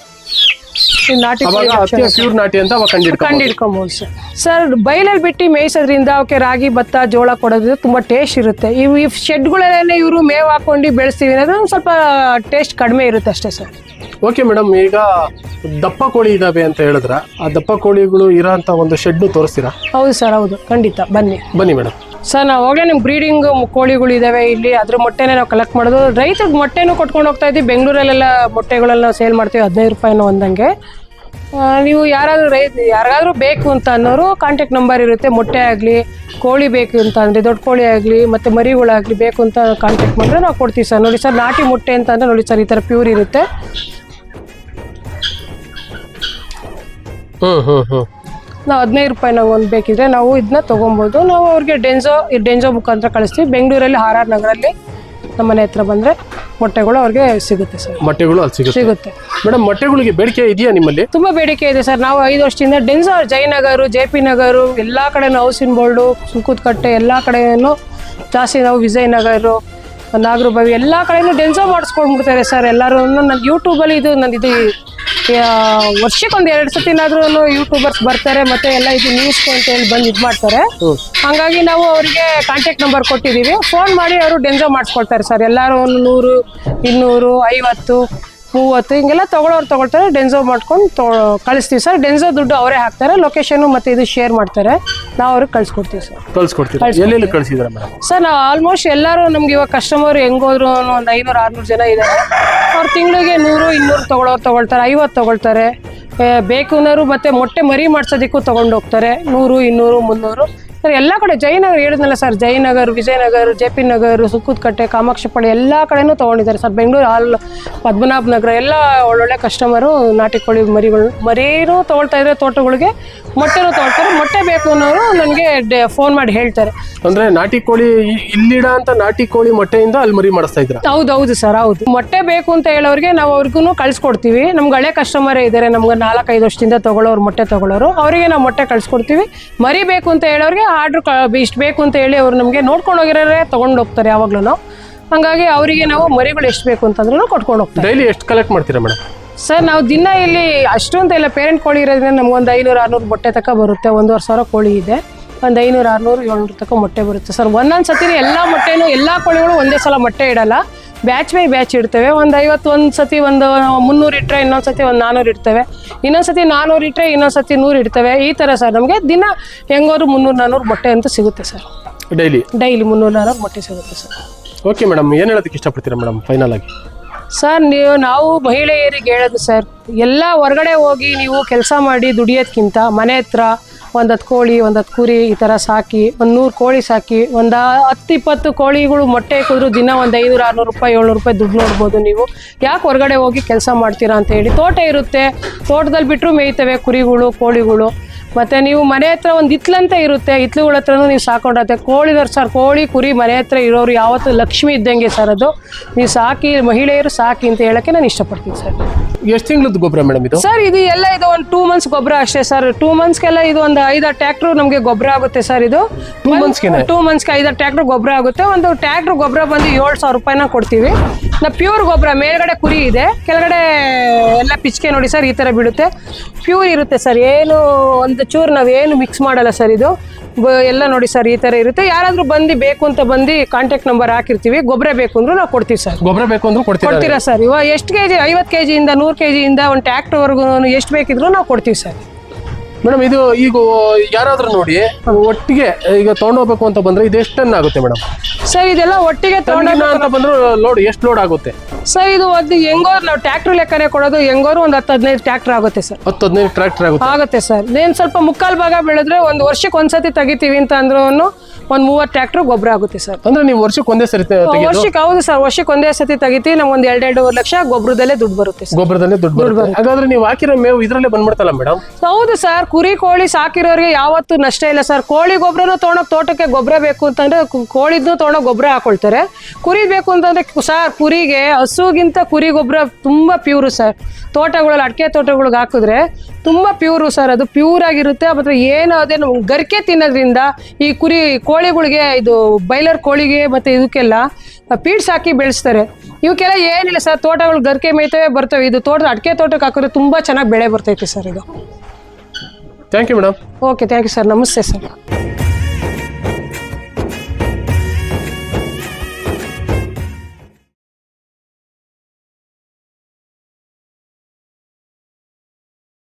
ನಾಟಿ ಅವಾಗ ಕೋಳಿ ಅತಿ ಪ್ಯೂರ್ ನಾಟಿ ಅಂತ ಅವಾಗ ಕಂಡು ಸರ್. ಸರ್ ಬೈಲಲ್ಲಿ ಬಿಟ್ಟು ಮೇಯಿಸೋದ್ರಿಂದ ಅವಕ್ಕೆ ರಾಗಿ ಭತ್ತ ಜೋಳ ಕೊಡೋದ್ರಿಂದ ತುಂಬಾ ಟೇಸ್ಟ್ ಇರುತ್ತೆ. ಇವು ಈ ಶೆಡ್ಗಳಲ್ಲೇ ಇವರು ಮೇವು ಹಾಕೊಂಡು ಬೆಳೆಸ್ತೀವಿ ಅನ್ನೋದು ಒಂದ್ ಸ್ವಲ್ಪ ಟೇಸ್ಟ್ ಕಡಿಮೆ ಇರುತ್ತೆ ಅಷ್ಟೇ ಸರ್. ಓಕೆ ಮೇಡಮ್ ಈಗ ದಪ್ಪ ಕೋಳಿ ಇದಾವೆ ಅಂತ ಹೇಳಿದ್ರ ಆ ದಪ್ಪ ಕೋಳಿಗಳು ಇರೋ ಒಂದು ಶೆಡ್ ತೋರಿಸ್ತೀರಾ? ಹೌದು ಸರ್ ಹೌದು. ಖಂಡಿತ. ಬನ್ನಿ. ಬನ್ನಿ ಮೇಡಮ್ ಸರ್, ನಾವು ಹೋಗಲೇ ನಿಮ್ಗೆ ಬ್ರೀಡಿಂಗ್ ಕೋಳಿಗಳು ಇದಾವೆ ಇಲ್ಲಿ. ಅದ್ರ ಮೊಟ್ಟೆನೇ ನಾವು ಕಲೆಕ್ಟ್ ಮಾಡೋದು. ರೈತರಿಗೆ ಮೊಟ್ಟೆನೂ ಕೊಟ್ಕೊಂಡು ಹೋಗ್ತಾ ಇದ್ದೀವಿ ಬೆಂಗಳೂರಲ್ಲೆಲ್ಲ ಮೊಟ್ಟೆಗಳೆಲ್ಲ ಸೇಲ್ ಮಾಡ್ತೀವಿ. ಹದಿನೈದು ರೂಪಾಯಿನೋ ಒಂದಂಗೆ ನೀವು ಯಾರಾದರೂ ರೈ, ಯಾರಿಗಾದರೂ ಬೇಕು ಅಂತ ಅನ್ನೋರು ಕಾಂಟ್ಯಾಕ್ಟ್ ನಂಬರ್ ಇರುತ್ತೆ. ಮೊಟ್ಟೆ ಆಗಲಿ, ಕೋಳಿ ಬೇಕು ಅಂತ ಅಂದರೆ, ದೊಡ್ಡ ಕೋಳಿ ಆಗಲಿ, ಮತ್ತು ಮರಿಗಳಾಗಲಿ ಬೇಕು ಅಂತ ಕಾಂಟ್ಯಾಕ್ಟ್ ಮಾಡಿದ್ರೆ ನಾವು ಕೊಡ್ತೀವಿ ಸರ್. ನೋಡಿ ಸರ್, ನಾಟಿ ಮೊಟ್ಟೆ ಅಂತ ಅಂದರೆ ನೋಡಿ ಸರ್, ಈ ಥರ ಪ್ಯೂರ್ ಇರುತ್ತೆ. ಹ್ಞೂ ಹ್ಞೂ ಹ್ಮ್. ನಾವು ಹದಿನೈದು ರೂಪಾಯಿ ನಾವು ಒಂದು ಬೇಕಿದ್ರೆ ನಾವು ಇದನ್ನ ತೊಗೊಬೋದು. ನಾವು ಅವ್ರಿಗೆ ಡೆಂಜೋ ಈ ಡೆಂಜೋ ಮುಖಾಂತರ ಕಳಿಸ್ತೀವಿ. ಬೆಂಗಳೂರಲ್ಲಿ ಆರ್ ಆರ್ ನಗರಲ್ಲಿ ನಮ್ಮ ಮನೆ ಹತ್ರ ಬಂದರೆ ಮೊಟ್ಟೆಗಳು ಅವ್ರಿಗೆ ಸಿಗುತ್ತೆ ಸರ್. ಮೊಟ್ಟೆಗಳು ಅಲ್ಲಿ ಸಿಗುತ್ತೆ? ಸಿಗುತ್ತೆ. ಮೇಡಮ್ ಮೊಟ್ಟೆಗಳಿಗೆ ಬೇಡಿಕೆ ಇದೆಯಾ ನಿಮ್ಮಲ್ಲಿ? ತುಂಬ ಬೇಡಿಕೆ ಇದೆ ಸರ್. ನಾವು ಐದು ವರ್ಷದಿಂದ Denso Jayanagar J P Nagar ಎಲ್ಲ ಕಡೆನೂ ಹೌಸಿನ ಬೋಲ್ಡು ಸುಂಕುದಕಟ್ಟೆ ಎಲ್ಲ ಕಡೆಯೂ ಜಾಸ್ತಿ ನಾವು ವಿಜಯನಗರು ನಾಗರಬಾವಿ ಎಲ್ಲ ಕಡೆನೂ ಡೆನ್ಸೋ ಮಾಡಿಸ್ಕೊಂಡ್ಬಿಡ್ತಾರೆ ಸರ್ ಎಲ್ಲರೂ. ನನ್ನ ಯೂಟ್ಯೂಬಲ್ಲಿ ಇದು ನನ್ನ ಇದು ವರ್ಷಕ್ಕೊಂದು ಎರಡು ಸತಿನಾದ್ರೂ ಯೂಟ್ಯೂಬರ್ಸ್ ಬರ್ತಾರೆ ಮತ್ತೆ ಎಲ್ಲ ಇದು ನ್ಯೂಸ್ ಅಂತ ಹೇಳಿ ಬಂದು ಇದು ಮಾಡ್ತಾರೆ. ಹಂಗಾಗಿ ನಾವು ಅವರಿಗೆ ಕಾಂಟ್ಯಾಕ್ಟ್ ನಂಬರ್ ಕೊಟ್ಟಿದ್ದೀವಿ ಫೋನ್ ಮಾಡಿ ಅವರು ಡೆನ್ಸೋ ಮಾಡಿಸ್ಕೊಳ್ತಾರೆ ಸರ್ ಎಲ್ಲರೂ ಒಂದು ನೂರು ಇನ್ನೂರು ಐವತ್ತು ಮೂವತ್ತು ಹಿಂಗೆಲ್ಲ ತೊಗೊಳೋರು ತೊಗೊಳ್ತಾರೆ ಡೆನ್ಸೋ ಮಾಡ್ಕೊಂಡು ತೊ ಕಳಿಸ್ತೀವಿ ಸರ್. ಡೆನ್ಸೋ ದುಡ್ಡು ಅವರೇ ಹಾಕ್ತಾರೆ ಲೊಕೇಶನು ಮತ್ತು ಇದು ಶೇರ್ ಮಾಡ್ತಾರೆ. ನಾವು ಅವ್ರಿಗೆ ಕಳಿಸ್ಕೊಡ್ತೀವಿ ಸರ್. ಕಳ್ಸಿಕೊಡ್ತೀರಾ? ಎಲ್ಲೆಲ್ಲಿ ಕಳಿಸಿದಾರೆ ಮೇಡಮ್ ಸರ್ ನಾವು ಆಲ್ಮೋಸ್ಟ್ ಎಲ್ಲರೂ ನಮ್ಗೆ ಇವಾಗ ಕಸ್ಟಮರ್ ಹೆಂಗೋದ್ರು ಒಂದು ಐನೂರು ಆರ್ನೂರು ಜನ ಇದ್ದಾರೆ ಅವ್ರು ತಿಂಗಳಿಗೆ ನೂರು ಇನ್ನೂರು ತೊಗೊಳೋರು ತೊಗೊಳ್ತಾರೆ ಐವತ್ತು ತೊಗೊಳ್ತಾರೆ. ಏ, ಬೇಕು ಅನ್ನೋರು ಮತ್ತೆ ಮೊಟ್ಟೆ ಮರಿ ಮಾಡ್ಸೋದಕ್ಕೂ ತೊಗೊಂಡು ಹೋಗ್ತಾರೆ. ನೂರು ಇನ್ನೂರು ಮುನ್ನೂರು. ಸರ್ ಎಲ್ಲ ಕಡೆ ಜಯನಗರ ಹೇಳಿದ್ನಲ್ಲ sir Jayanagar Vijayanagara J P Nagar Sunkadakatte Kamakshipalya ಎಲ್ಲ ಕಡೆನೂ ತೊಗೊಂಡಿದ್ದಾರೆ ಸರ್. ಬೆಂಗಳೂರು ಆಲ್ ಪದ್ಮನಾಭ ನಗರ ಎಲ್ಲ ಒಳ್ಳೊಳ್ಳೆ ಕಸ್ಟಮರು ನಾಟಿ ಕೋಳಿ ಮರಿಗಳು ಮರಿನೂ ತೊಗೊಳ್ತಾ ಇದ್ದಾರೆ ತೋಟಗಳಿಗೆ ಮೊಟ್ಟೆನೂ ತೊಗೊಳ್ತಾರೆ. ಮೊಟ್ಟೆ ಬೇಕು ಅನ್ನೋರು ನನಗೆ ಫೋನ್ ಮಾಡಿ ಹೇಳ್ತಾರೆ. ಅಂದ್ರೆ ನಾಟಿ ಕೋಳಿ ಇಲ್ಲಿಡ ಅಂತ ನಾಟಿ ಕೋಳಿ ಮೊಟ್ಟೆಯಿಂದ ಅಲ್ಲಿ ಮರಿ ಮಾಡಿಸ್ತಾ ಹೌದು ಹೌದು ಸರ್ ಹೌದು. ಮೊಟ್ಟೆ ಬೇಕು ಅಂತ ಹೇಳೋರಿಗೆ ನಾವು ಅವ್ರಿಗೂ ಕಳ್ಸಿಕೊಡ್ತೀವಿ. ನಮ್ಗೆ ಹಳೆ ಕಸ್ಟಮರೇ ಇದ್ದಾರೆ ನಮ್ಗೆ ನಾಲ್ಕೈದು ವರ್ಷದಿಂದ ತಗೊಳ್ಳೋರು ಮೊಟ್ಟೆ ತಗೊಳ್ಳೋರು ಅವರಿಗೆ ನಾವು ಮೊಟ್ಟೆ ಕಳ್ಸಿಕೊಡ್ತೀವಿ. ಮರಿ ಬೇಕು ಅಂತ ಹೇಳೋರಿಗೆ ಆರ್ಡ್ರ್ ಇಷ್ಟು ಬೇಕು ಅಂತ ಹೇಳಿ ಅವ್ರು ನಮಗೆ ನೋಡ್ಕೊಂಡು ಹೋಗಿರೋರೇ ತೊಗೊಂಡು ಹೋಗ್ತಾರೆ ಯಾವಾಗ್ಲೂ ಹಂಗಾಗಿ ಅವರಿಗೆ ನಾವು ಮರಿಗಳು ಎಷ್ಟು ಬೇಕು ಅಂತಂದ್ರೂ ಕೊಟ್ಕೊಂಡು ಹೋಗ್ತಾರೆ ಡೈಲಿ ಎಷ್ಟು ಕಲೆಕ್ಟ್ ಮಾಡ್ತೀರಾ ಮೇಡಮ್ ಸರ್ ನಾವು ದಿನ ಇಲ್ಲಿ ಅಷ್ಟು ಅಂತ ಇಲ್ಲ ಪೇರೆಂಟ್ ಕೋಳಿ ಇರೋದ್ರಿಂದ ನಮ್ಗೊಂದು ಐನೂರು ಆರ್ನೂರು ಮೊಟ್ಟೆ ತನಕ ಬರುತ್ತೆ. ಒಂದೂವರೆ ಸಾವಿರ ಕೋಳಿ ಇದೆ. ಒಂದು ಐನೂರು ಆರ್ನೂರು ಏಳ್ನೂರು ತನಕ ಮೊಟ್ಟೆ ಬರುತ್ತೆ. ಸರ್ ಒಂದೊಂದು ಸತಿ ಎಲ್ಲ ಮೊಟ್ಟೆನೂ ಎಲ್ಲ ಕೋಳಿಗಳು ಒಂದೇ ಸಲ ಮೊಟ್ಟೆ ಇಡಲ್ಲ. ಬ್ಯಾಚ್ ಬೈ ಬ್ಯಾಚ್ ಇಡ್ತೇವೆ. ಒಂದು ಐವತ್ತು ಒಂದು ಸತಿ ಒಂದು ಮುನ್ನೂರು ಇಟ್ಟರೆ ಇನ್ನೊಂದು ಸತಿ ಒಂದು ನಾನ್ನೂರು ಇಡ್ತೇವೆ. ಇನ್ನೊಂದು ಸತಿ ನಾನ್ನೂರು ಇಟ್ಟರೆ ಇನ್ನೊಂದು ಸತಿ ನೂರು ಇಡ್ತೇವೆ. ಈ ಥರ ಸರ್ ನಮಗೆ ದಿನ ಹೆಂಗೋರು ಮುನ್ನೂರು ನಾನ್ನೂರು ಬಟ್ಟೆ ಅಂತ ಸಿಗುತ್ತೆ ಸರ್. ಡೈಲಿ ಡೈಲಿ ಮುನ್ನೂರು ನಾನ್ನೂರು ಬಟ್ಟೆ ಸಿಗುತ್ತೆ ಸರ್. ಓಕೆ ಮೇಡಮ್ ಏನು ಹೇಳೋದಕ್ಕೆ ಇಷ್ಟಪಡ್ತೀರಾ ಮೇಡಮ್ ಫೈನಲ್ ಆಗಿ? ಸರ್ ನೀವು ನಾವು ಮಹಿಳೆಯರಿಗೆ ಹೇಳೋದು ಸರ್ ಎಲ್ಲ ಹೊರಗಡೆ ಹೋಗಿ ನೀವು ಕೆಲಸ ಮಾಡಿ ದುಡಿಯೋದ್ಕಿಂತ ಮನೆ ಹತ್ರ ಒಂದು ಹತ್ತು ಕೋಳಿ ಒಂದತ್ತು ಕುರಿ ಈ ಥರ ಸಾಕಿ, ಒಂದು ನೂರು ಕೋಳಿ ಸಾಕಿ, ಒಂದು ಹತ್ತು ಇಪ್ಪತ್ತು ಕೋಳಿಗಳು ಮೊಟ್ಟೆ ಹಾಕಿದ್ರು ದಿನ ಒಂದು ಐನೂರು ಆರುನೂರು ರೂಪಾಯಿ, ಏಳ್ನೂರು ರೂಪಾಯಿ ದುಡ್ಡು ನೋಡ್ಬೋದು ನೀವು. ಯಾಕೆ ಹೊರಗಡೆ ಹೋಗಿ ಕೆಲಸ ಮಾಡ್ತೀರಾ ಅಂತ ಹೇಳಿ. ತೋಟ ಇರುತ್ತೆ. ತೋಟದಲ್ಲಿ ಬಿಟ್ಟರು ಮೇಯ್ತವೆ ಕುರಿಗಳು, ಕೋಳಿಗಳು. ಮತ್ತು ನೀವು ಮನೆ ಹತ್ರ ಒಂದು ಇತ್ಲಂತ ಇರುತ್ತೆ ಹಿತ್ಲುಗಳ ಹತ್ರನೂ ನೀವು ಸಾಕೊಂಡತ್ತೆ ಕೋಳಿದವ್ರು ಸರ್ ಕೋಳಿ ಕುರಿ ಮನೆ ಹತ್ರ ಇರೋರು ಯಾವತ್ತು ಲಕ್ಷ್ಮಿ ಇದ್ದಂಗೆ ಸರ್ ಅದು. ನೀವು ಸಾಕಿ ಮಹಿಳೆಯರು ಸಾಕಿ ಅಂತ ಹೇಳಕ್ಕೆ ನಾನು ಇಷ್ಟಪಡ್ತೀನಿ ಸರ್. ಎಷ್ಟು ತಿಂಗಳದ್ದು ಗೊಬ್ಬರ ಮೇಡಮ್ ಇದು? ಸರ್ ಇದು ಎಲ್ಲ ಇದು ಒಂದು ಟೂ ಮಂತ್ಸ್ ಗೊಬ್ಬರ ಅಷ್ಟೇ ಸರ್. ಟೂ ಮಂತ್ಸ್ಗೆಲ್ಲ ಇದು ಒಂದು ಐದಾರು ಟ್ಯಾಕ್ಟ್ರು ನಮಗೆ ಗೊಬ್ಬರ ಆಗುತ್ತೆ ಸರ್ ಇದು. ಟೂ ಮಂತ್ಸ್ಗೆ ಟೂ ಮಂತ್ಸ್ಗೆ ಐದಾರು ಟ್ಯಾಕ್ಟ್ರ್ ಗೊಬ್ಬರ ಆಗುತ್ತೆ. ಒಂದು ಟ್ಯಾಕ್ಟ್ರ್ ಗೊಬ್ಬರ ಬಂದು ಏಳು ಸಾವಿರ ರೂಪಾಯಿನ ಕೊಡ್ತೀವಿ. ನಾವು ಪ್ಯೂರ್ ಗೊಬ್ಬರ ಮೇಲ್ಗಡೆ ಕುರಿ ಇದೆ ಕೆಳಗಡೆ ಎಲ್ಲ ಪಿಚ್ಕೆ ನೋಡಿ ಸರ್ ಈ ಥರ ಬೀಳುತ್ತೆ. ಪ್ಯೂರ್ ಇರುತ್ತೆ ಸರ್ ಏನು ಒಂದು ಚೂರು ನಾವು ಏನು ಮಿಕ್ಸ್ ಮಾಡಲ್ಲ ಸರ್ ಇದು. ಎಲ್ಲ ನೋಡಿ ಸರ್ ಈ ಥರ ಇರುತ್ತೆ. ಯಾರಾದರೂ ಬಂದು ಬೇಕು ಅಂತ ಬಂದು ಕಾಂಟ್ಯಾಕ್ಟ್ ನಂಬರ್ ಹಾಕಿರ್ತೀವಿ. ಗೊಬ್ಬರ ಬೇಕು ಅಂದ್ರೂ ನಾವು ಕೊಡ್ತೀವಿ ಸರ್. ಗೊಬ್ಬರ ಬೇಕು ಅಂದ್ರೂ ಕೊಡ್ತೀರಾ? ಸರ್? ಇವಾಗ ಎಷ್ಟು ಕೆ ಜಿ ಐವತ್ತು ಕೆ ಜಿಯಿಂದ ನೂರು ಕೆ ಜಿಯಿಂದ ಒಂದು ಟ್ಯಾಕ್ಟ್ರವರೆಗೂ ಎಷ್ಟು ಬೇಕಿದ್ರು ನಾವು ಕೊಡ್ತೀವಿ ಸರ್. ಮೇಡಮ್ ಇದು ಈಗ ಯಾರಾದ್ರೂ ನೋಡಿ ಒಟ್ಟಿಗೆ ಈಗ ತಗೊಂಡೋಗ್ಬೇಕು ಅಂತ ಬಂದ್ರೆ ಇದು ಎಷ್ಟು ಟನ್ ಆಗುತ್ತೆ ಮೇಡಮ್? ಸರ್ ಇದೆಲ್ಲ ಒಟ್ಟಿಗೆ ತಗೊಂಡ ಅಂತ ಬಂದ್ರೆ ಲೋಡ್ ಎಷ್ಟು ಲೋಡ್ ಆಗುತ್ತೆ? ಸರ್ ಇದು ಒಂದು ಹೆಂಗೋರ್ ನಾವು ಟ್ಯಾಕ್ಟ್ರ್ ಲೆಕ್ಕನೆ ಕೊಡೋದು ಹೆಂಗೋರು ಒಂದು ಹತ್ತು ಹದಿನೈದು ಟ್ಯಾಕ್ಟ್ರ್ ಆಗುತ್ತೆ ಸರ್. ಹತ್ತು ಹದಿನೈದು ಟ್ರ್ಯಾಕ್ಟರ್ ಆಗುತ್ತೆ. ಆಗುತ್ತೆ ಸರ್. ಏನು ಸ್ವಲ್ಪ ಮುಕ್ಕಾಲು ಭಾಗ ಬೆಳೆದ್ರೆ ಒಂದು ವರ್ಷಕ್ಕೆ ಒಂದ್ಸತಿ ತೆಗಿತೀವಿ ಅಂತ ಅಂದ್ರೂ ಒಂದು ಮೂವತ್ತು ಟ್ರಾಕ್ಟರ್ ಗೊಬ್ಬರ ಆಗುತ್ತೆ ಸರ್. ಅಂದ್ರೆ ನೀವು ವರ್ಷಕ್ಕೆ ಒಂದೇ ಸರಿ ತೆ- ತೆಗೆಯೋದು ವರ್ಷಕ್ಕೆ ಹೌದು ಸರ್ ವರ್ಷಕ್ಕೆ ಒಂದೇ ಸತಿ ತೆಗಿತೀವಿ ನಮ್ಗೆ ಒಂದು ಎರಡೆರಡೂವರೆ ಲಕ್ಷ ಗೊಬ್ಬರದಲ್ಲೇ ದುಡ್ಡು ಬರುತ್ತೆ ಸರ್. ಗೊಬ್ಬರದಲ್ಲೇ ದುಡ್ಡು ಬರುತ್ತೆ. ಹಾಗಾದ್ರೆ ನೀವು ಹಾಕಿರೋ ಮೇವು ಇದ್ರಲ್ಲೇ ಬಂದ್ಬಿಡ್ತಲ್ಲ ಮೇಡಮ್? ಹೌದು ಸರ್ ಕುರಿ ಕೋಳಿ ಸಾಕಿರೋರಿಗೆ ಯಾವತ್ತೂ ನಷ್ಟ ಇಲ್ಲ ಸರ್. ಕೋಳಿ ಗೊಬ್ಬರನೂ ತೊಗೊಂಡೋಗಿ ತೋಟಕ್ಕೆ ಗೊಬ್ಬರ ಬೇಕು ಅಂತಂದ್ರೆ ಕು- ಕೋಳಿದ್ನು ತೊಗೊಂಡೋಗಿ ಗೊಬ್ಬರ ಹಾಕೊಳ್ತಾರೆ. ಕುರಿ ಬೇಕು ಅಂತಂದ್ರೆ ಸರ್ ಕುರಿಗೆ ಹಸುಗಿಂತ ಕುರಿ ಗೊಬ್ಬರ ತುಂಬ ಪ್ಯೂರು ಸರ್. ತೋಟಗಳಲ್ಲಿ ಅಡಿಕೆ ತೋಟಗಳಿಗೆ ಹಾಕಿದ್ರೆ ತುಂಬ ಪ್ಯೂರು ಸರ್. ಅದು ಪ್ಯೂರ್ ಆಗಿರುತ್ತೆ. ಮತ್ತು ಏನು ಅದೇನು ಗರಿಕೆ ತಿನ್ನೋದ್ರಿಂದ ಈ ಕುರಿ ಕೋಳಿಗಳಿಗೆ ಇದು ಬೈಲರ್ ಕೋಳಿಗೆ ಮತ್ತು ಇದಕ್ಕೆಲ್ಲ ಪೀಡ್ಸ್ ಹಾಕಿ ಬೆಳೆಸ್ತಾರೆ. ಇವಕ್ಕೆಲ್ಲ ಏನಿಲ್ಲ ಸರ್. ತೋಟಗಳು ಗರಿಕೆ ಮೇಯ್ತವೆ ಬರ್ತವೆ. ಇದು ತೋಟದ ಅಡಿಕೆ ತೋಟಕ್ಕೆ ಹಾಕಿದ್ರೆ ತುಂಬ ಚೆನ್ನಾಗಿ ಬೆಳೆ ಬರ್ತೈತೆ ಸರ್ ಇದು. Thank you madam okay thank you sir ನಮಸ್ತೆ ಸರ್